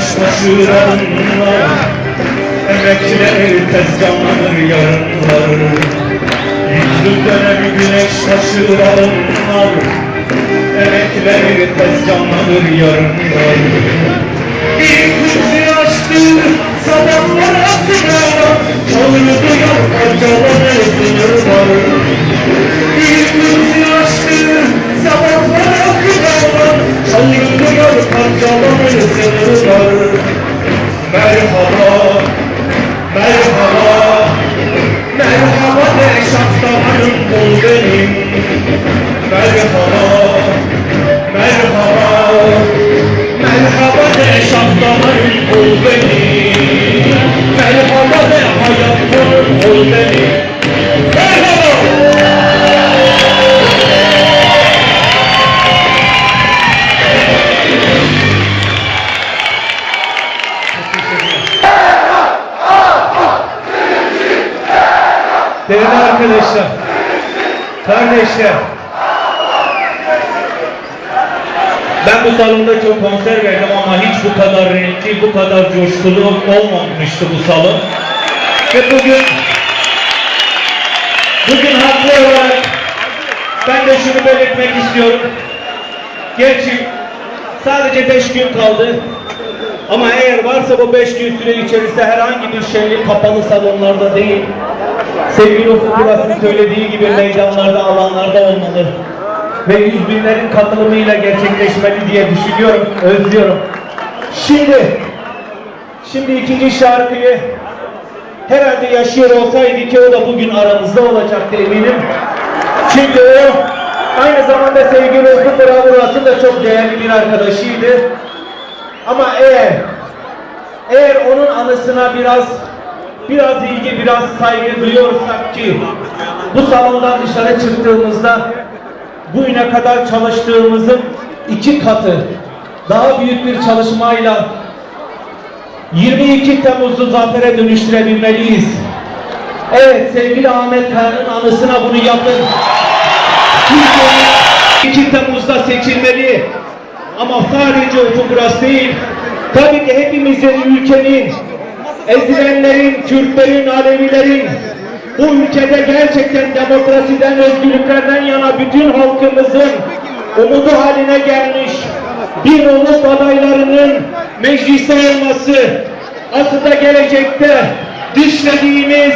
şaşıranlar Emekçiler tezcanlanır yarınlar Yüzlü dönem güneş taşıranlar Emekler tezcanlanır yarınlar Bir kuşu açtı Değerli arkadaşlar, kardeşler, ben bu salonda çok konser verdim ama hiç bu kadar renkli, bu kadar coşkulu olmamıştı bu salon. Ve bugün, bugün haklı olarak ben de şunu belirtmek istiyorum. Gerçi sadece beş gün kaldı. Ama eğer varsa bu beş gün süre içerisinde herhangi bir şeylik kapalı salonlarda değil, sevgili Ufuk söylediği gibi meydanlarda, alanlarda olmalı. Ve yüz binlerin katılımıyla gerçekleşmeli diye düşünüyorum, özlüyorum. Şimdi, şimdi ikinci şarkıyı herhalde yaşıyor olsaydı ki o da bugün aramızda olacaktı eminim. Çünkü o aynı zamanda sevgili Ufuk Uras'ın da çok değerli bir arkadaşıydı. Ama eğer eğer onun anısına biraz biraz ilgi, biraz saygı duyuyorsak ki bu salondan dışarı çıktığımızda bugüne kadar çalıştığımızın iki katı daha büyük bir çalışmayla 22 Temmuz'u zafere dönüştürebilmeliyiz. Evet sevgili Ahmet Kaya'nın anısına bunu yapın. Türkiye 2 Temmuz'da seçilmeli. Ama sadece Ufuk Uras değil, tabii ki hepimizin, ülkenin, ezilenlerin, Kürtlerin, Alevilerin, bu ülkede gerçekten demokrasiden, özgürlüklerden yana bütün halkımızın umudu haline gelmiş bir umut adaylarının mecliste olması aslında gelecekte düşlediğimiz